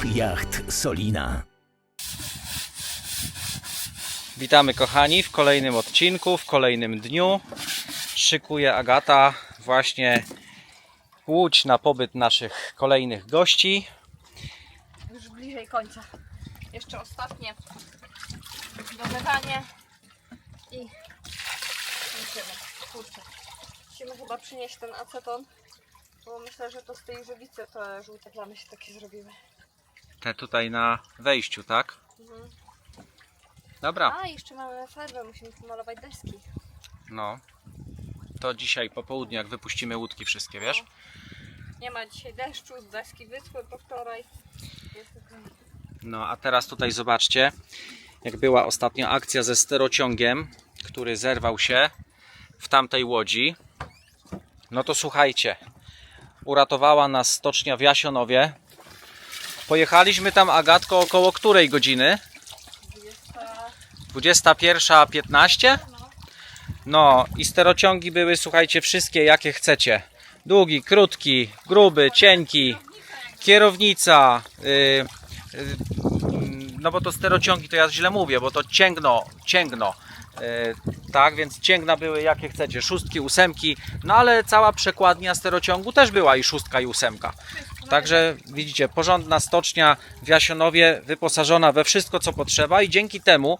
Klub Jacht Solina. Witamy kochani w kolejnym odcinku, w kolejnym dniu. Szykuje Agata właśnie łódź na pobyt naszych kolejnych gości. już bliżej końca. Jeszcze ostatnie domywanie i kończymy. Kurczę. Musimy chyba przynieść ten aceton, bo myślę, że to z tej żywicy te żółte plamy się takie zrobiły. Te tutaj na wejściu, tak? Mhm. Dobra, A, jeszcze mamy farbę, musimy pomalować deski. no. To dzisiaj po południu, jak wypuścimy łódki wszystkie, wiesz? Nie ma dzisiaj deszczu, deski wyschły po wczoraj. Jest. No a teraz tutaj zobaczcie, jak była ostatnia akcja ze sterociągiem, który zerwał się w tamtej łodzi. No to słuchajcie, uratowała nas stocznia w Jasionowie. Pojechaliśmy tam, Agatko, około której godziny? 21.15? No i sterociągi były, słuchajcie, wszystkie jakie chcecie. Długi, krótki, gruby, cienki, kierownica, yy, yy, no bo to sterociągi to ja źle mówię, bo to cięgno, cięgno. Yy, tak, więc cięgna były jakie chcecie, szóstki, ósemki, no ale cała przekładnia sterociągu też była i szóstka i ósemka. Także widzicie, porządna stocznia w Jasionowie, wyposażona we wszystko co potrzeba i dzięki temu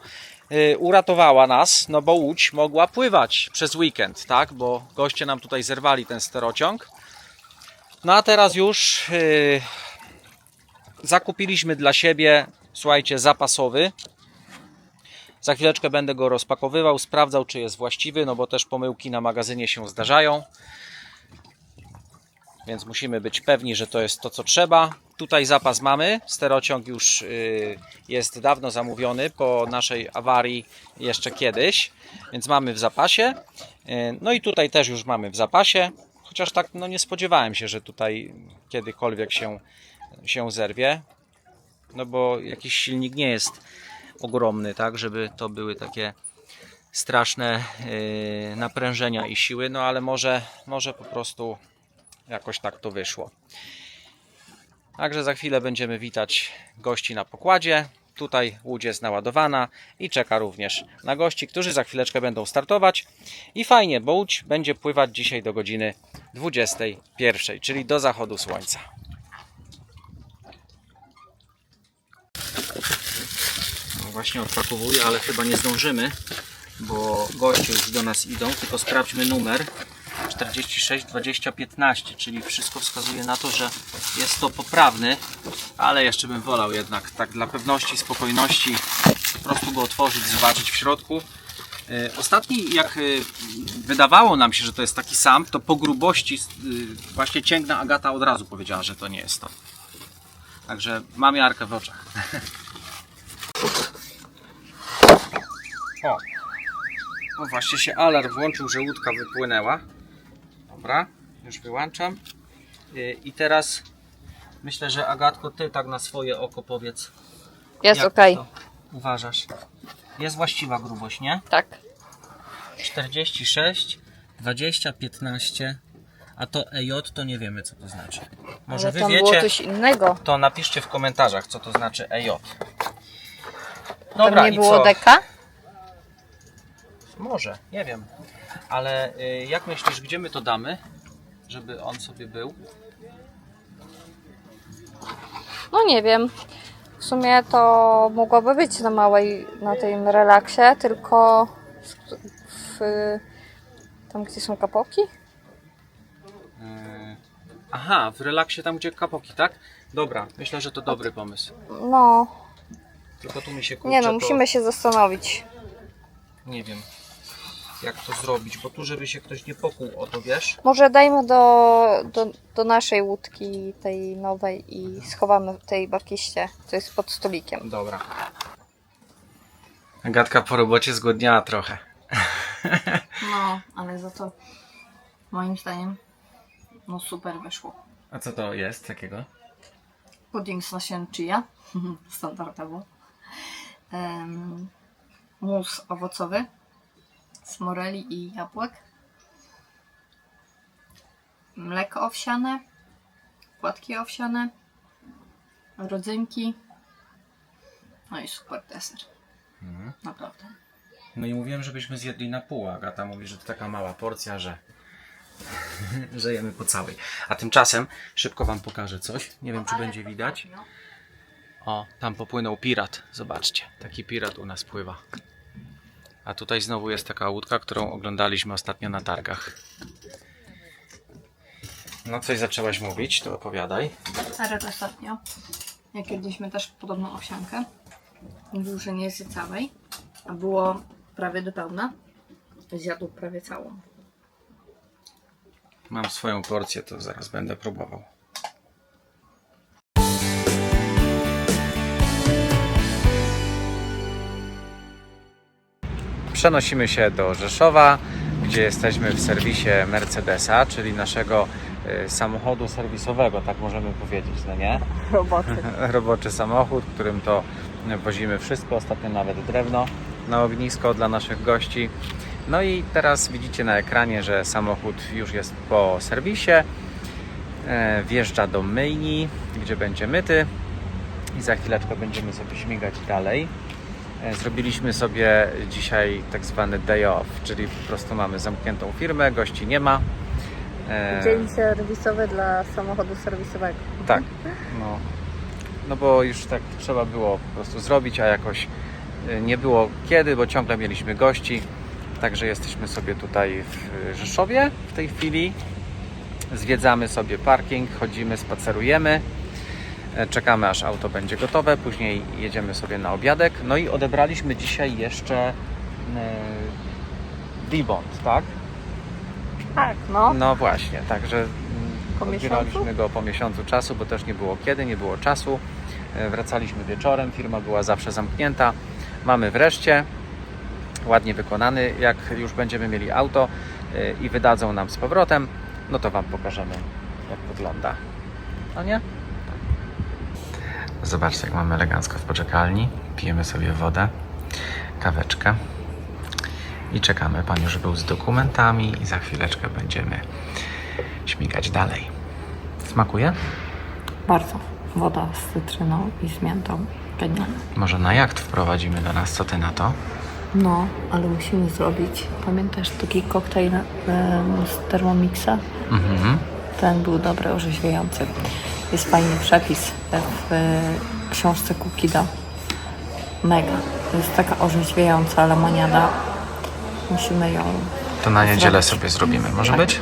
y, uratowała nas, no bo łódź mogła pływać przez weekend, tak, bo goście nam tutaj zerwali ten sterociąg. No a teraz już y, zakupiliśmy dla siebie, słuchajcie, zapasowy. Za chwileczkę będę go rozpakowywał, sprawdzał czy jest właściwy, no bo też pomyłki na magazynie się zdarzają. Więc musimy być pewni, że to jest to, co trzeba. Tutaj zapas mamy. Sterociąg już y, jest dawno zamówiony po naszej awarii jeszcze kiedyś, więc mamy w zapasie. Y, No i tutaj też już mamy w zapasie. Chociaż tak no nie spodziewałem się, że tutaj kiedykolwiek się, się zerwie. No bo jakiś silnik nie jest ogromny, tak, żeby to były takie straszne yy, naprężenia i siły, no ale może, może po prostu jakoś tak to wyszło. Także za chwilę będziemy witać gości na pokładzie. Tutaj łódź jest naładowana i czeka również na gości, którzy za chwileczkę będą startować. I fajnie, bo łódź będzie pływać dzisiaj do godziny 21, czyli do zachodu słońca. No właśnie odpakowuję, ale chyba nie zdążymy, bo goście już do nas idą, tylko sprawdźmy numer. 46 20 15, czyli wszystko wskazuje na to, że jest to poprawny, ale jeszcze bym wolał jednak tak dla pewności, spokojności po prostu go otworzyć, zobaczyć w środku. E, Ostatni, jak e, wydawało nam się, że to jest taki sam, to po grubości e, właśnie cięgna Agata od razu powiedziała, że to nie jest to. Także mam jarkę w oczach. O właśnie się alarm włączył, że łódka wypłynęła. Dobra, już wyłączam. Yy, I teraz myślę, że Agatko, ty tak na swoje oko powiedz. Jest to Uważasz. Jest właściwa grubość, nie? Tak. 46, 20, 15. A to EJ to nie wiemy co to znaczy. Może Ale wy wiecie, coś innego. to napiszcie w komentarzach co to znaczy EJ. Tam nie i było co? deka? Może, nie wiem. Ale y, jak myślisz, gdzie my to damy? Żeby on sobie był? No nie wiem. W sumie to mogłoby być na małej, na tym relaksie, tylko w, tam gdzie są kapoki? Yy, Aha, w relaksie tam gdzie kapoki, tak? Dobra, myślę, że to dobry pomysł. No, Tylko tu mi się kurczę, nie no, to musimy się zastanowić. nie wiem jak to zrobić, bo tu żeby się ktoś nie pokuł o to, wiesz? Może dajmy do, do, do naszej łódki, tej nowej i schowamy w tej bakiście, co jest pod stolikiem. Dobra. Agatka po robocie zgłodniała trochę. No, ale za to moim zdaniem no super wyszło. A co to jest takiego? Pudding z nasion chia, standardowo. Um, mus owocowy z moreli i jabłek. Mleko owsiane, płatki owsiane, rodzynki. No i super deser. Mhm. Naprawdę. No i mówiłem, żebyśmy zjedli na pół, Agata mówi, że to taka mała porcja, że, że jemy po całej. A tymczasem szybko Wam pokażę coś. Nie wiem, czy będzie widać. O, tam popłynął pirat. Zobaczcie, taki pirat u nas pływa. A tutaj znowu jest taka łódka, którą oglądaliśmy ostatnio na targach. No coś zaczęłaś mówić, to opowiadaj. Arek ostatnio, jak jedliśmy też podobną owsiankę, mówił, że nie zje całej, a było prawie do pełna. Zjadł prawie całą. Mam swoją porcję, to zaraz będę próbował. Przenosimy się do Rzeszowa, gdzie jesteśmy w serwisie Mercedesa, czyli naszego y, samochodu serwisowego, tak możemy powiedzieć, no nie? Roboty. roboczy samochód, którym to wozimy wszystko, ostatnio nawet drewno na ognisko dla naszych gości. No i teraz widzicie na ekranie, że samochód już jest po serwisie. E, Wjeżdża do myjni, gdzie będzie myty i za chwileczkę będziemy sobie śmigać dalej. E, Zrobiliśmy sobie dzisiaj tak zwany day off, czyli po prostu mamy zamkniętą firmę, gości nie ma. E, Dzień serwisowy dla samochodu serwisowego. tak, no. No bo już tak trzeba było po prostu zrobić, a jakoś y, nie było kiedy, bo ciągle mieliśmy gości. Także jesteśmy sobie tutaj w Rzeszowie w tej chwili. Zwiedzamy sobie parking, chodzimy, spacerujemy. E, Czekamy aż auto będzie gotowe, później jedziemy sobie na obiadek. No i odebraliśmy dzisiaj jeszcze y, D-Bond, tak? Tak, no. No właśnie, także mm, Po odbieraliśmy go po miesiącu czasu, bo też nie było kiedy, nie było czasu. E, Wracaliśmy wieczorem, firma była zawsze zamknięta. Mamy wreszcie ładnie wykonany. Jak już będziemy mieli auto e, i wydadzą nam z powrotem, no to Wam pokażemy, jak wygląda. No nie? Zobaczcie, jak mamy elegancko w poczekalni. Pijemy sobie wodę, kaweczkę i czekamy. Pan już był z dokumentami i za chwileczkę będziemy śmigać dalej. Smakuje? Bardzo. Woda z cytryną i z miętą. Genialne. Może na jacht wprowadzimy do nas, co ty na to? No, ale musimy zrobić. Pamiętasz taki koktajl z Thermomixa? Mhm. Ten był dobry, orzeźwiający. Jest fajny przepis w e, książce Kukida. Mega. To jest taka orzeźwiająca lemoniada. Musimy ją To na niedzielę Zrobić. sobie zrobimy, może Tak. być?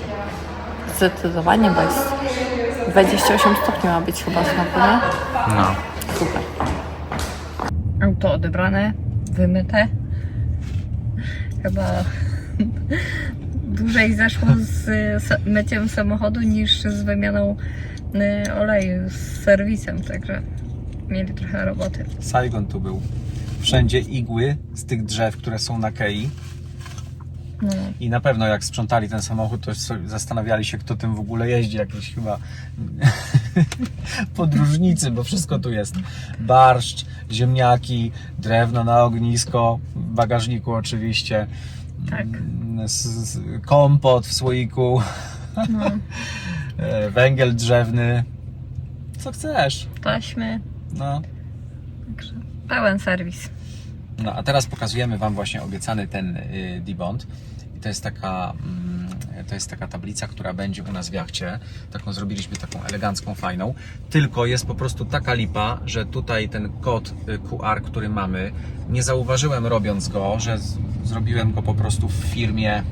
zdecydowanie, bo jest 28 stopni ma być chyba znowu, nie? No. Super. Auto odebrane, wymyte. Chyba dłużej zeszło z sa- myciem samochodu niż z wymianą y, oleju z serwisem, także mieli trochę roboty. Saigon tu był. Wszędzie igły z tych drzew, które są na kei. No, I na pewno jak sprzątali ten samochód, to zastanawiali się, kto tym w ogóle jeździ. Jakieś chyba podróżnicy, bo wszystko tu jest. Barszcz, ziemniaki, drewno na ognisko, w bagażniku oczywiście. Tak. Mm, Kompot w słoiku, no, węgiel drzewny. Co chcesz? taśmy, No. także pełen serwis. No a teraz pokazujemy Wam właśnie obiecany ten y, D-Bond. I to jest taka, mm, to jest taka tablica, która będzie u nas w jachcie. Taką zrobiliśmy, taką elegancką, fajną. Tylko jest po prostu taka lipa, że tutaj ten kod y, QR, który mamy, nie zauważyłem robiąc go, że zrobiłem go po prostu w firmie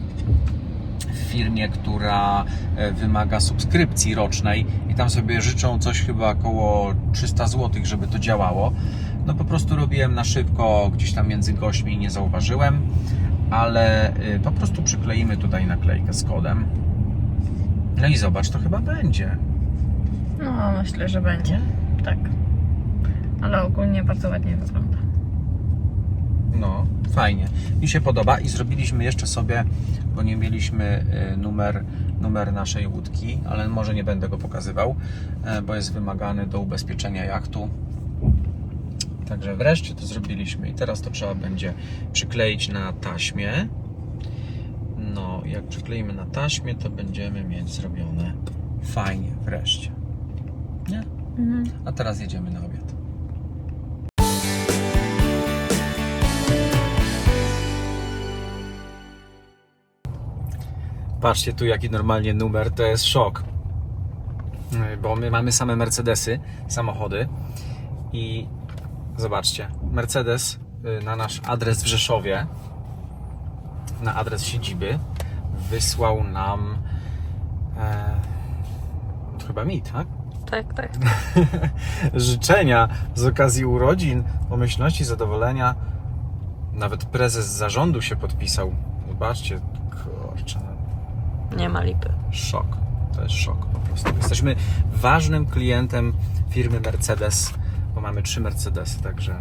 w firmie, która e, wymaga subskrypcji rocznej i tam sobie życzą coś chyba około 300 zł, żeby to działało. No po prostu robiłem na szybko, gdzieś tam między gośćmi nie zauważyłem, ale y, po prostu przykleimy tutaj naklejkę z kodem. No i zobacz, to chyba będzie. No, myślę, że będzie. Tak. Ale ogólnie bardzo ładnie wygląda. No, fajnie. Mi się podoba i zrobiliśmy jeszcze sobie, bo nie mieliśmy y, numer, numer naszej łódki, ale może nie będę go pokazywał, e, bo jest wymagany do ubezpieczenia jachtu. Także wreszcie to zrobiliśmy i teraz to trzeba będzie przykleić na taśmie. No, jak przykleimy na taśmie, to będziemy mieć zrobione fajnie wreszcie. Nie? A teraz jedziemy na obiad. Patrzcie tu jaki normalnie numer, to jest szok. Bo my mamy same Mercedesy, samochody i zobaczcie, Mercedes yy, na nasz adres w Rzeszowie, na adres siedziby, wysłał nam e, to chyba mi, tak? Tak, tak. życzenia z okazji urodzin, pomyślności, zadowolenia. Nawet prezes zarządu się podpisał. Zobaczcie, kurczę, no, Nie ma lipy. szok. To jest szok po prostu. Jesteśmy ważnym klientem firmy Mercedes, bo mamy trzy Mercedesy, także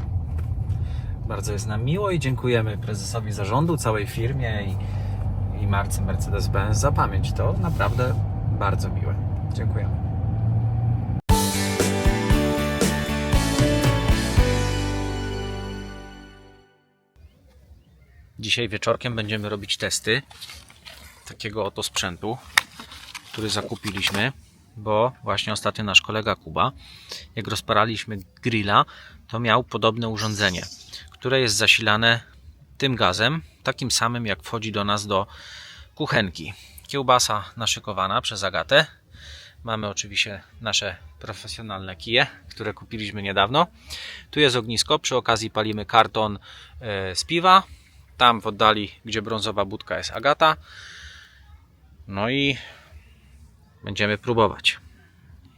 bardzo jest nam miło i dziękujemy prezesowi zarządu, całej firmie i, i marce Mercedes-Benz za pamięć. To naprawdę bardzo miłe. Dziękujemy. Dzisiaj wieczorkiem będziemy robić testy takiego oto sprzętu, który zakupiliśmy, bo właśnie ostatnio nasz kolega Kuba, jak rozparaliśmy grilla, to miał podobne urządzenie, które jest zasilane tym gazem, takim samym jak wchodzi do nas do kuchenki. Kiełbasa naszykowana przez Agatę. Mamy oczywiście nasze profesjonalne kije, które kupiliśmy niedawno. Tu jest ognisko, przy okazji palimy karton e, z piwa, tam w oddali, gdzie brązowa budka jest Agata. No i będziemy próbować.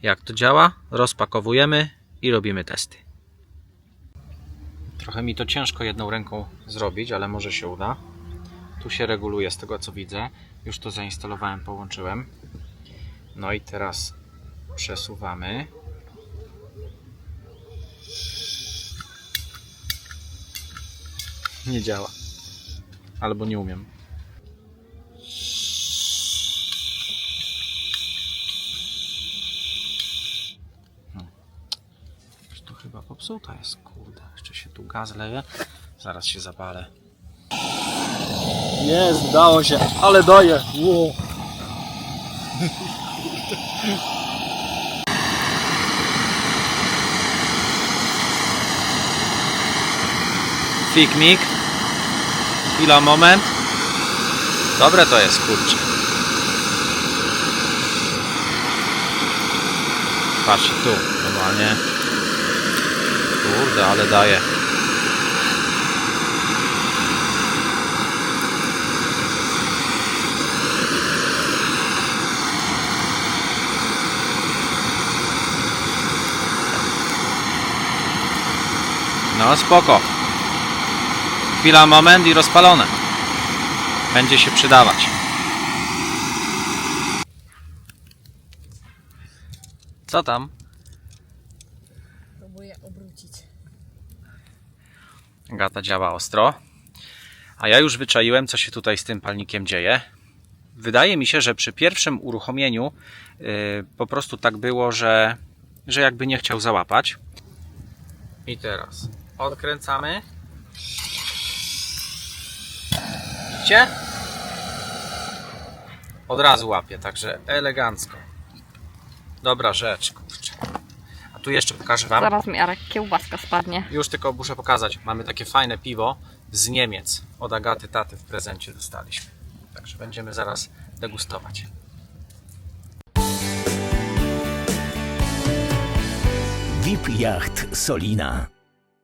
Jak to działa? Rozpakowujemy i robimy testy. Trochę mi to ciężko jedną ręką zrobić, ale może się uda. Tu się reguluje z tego co widzę. Już to zainstalowałem, połączyłem. No i teraz przesuwamy. Nie działa. Albo nie umiem. Hmm. Już To popsuta jest, kurde. Jeszcze się tu gaz leje. Zaraz się zapalę. Jest, udało się, ale daje. Wow. Fikmik. Chwila, moment. Dobre to jest, kurczę. Patrzcie tu, normalnie. Kurde, ale daje. No spoko. Chwila, moment i rozpalone. Będzie się przydawać. Co tam? Próbuję obrócić. Gata działa ostro. A ja już wyczaiłem, co się tutaj z tym palnikiem dzieje. Wydaje mi się, że przy pierwszym uruchomieniu yy, po prostu tak było, że, że jakby nie chciał załapać. I teraz odkręcamy. Widzicie? Od razu łapie, także elegancko. Dobra rzecz, tu jeszcze pokażę Wam. Zaraz mi Arek kiełbaska spadnie. Już tylko muszę pokazać. Mamy takie fajne piwo z Niemiec. Od Agaty Taty w prezencie dostaliśmy. Także będziemy zaraz degustować. VIP Yacht Solina.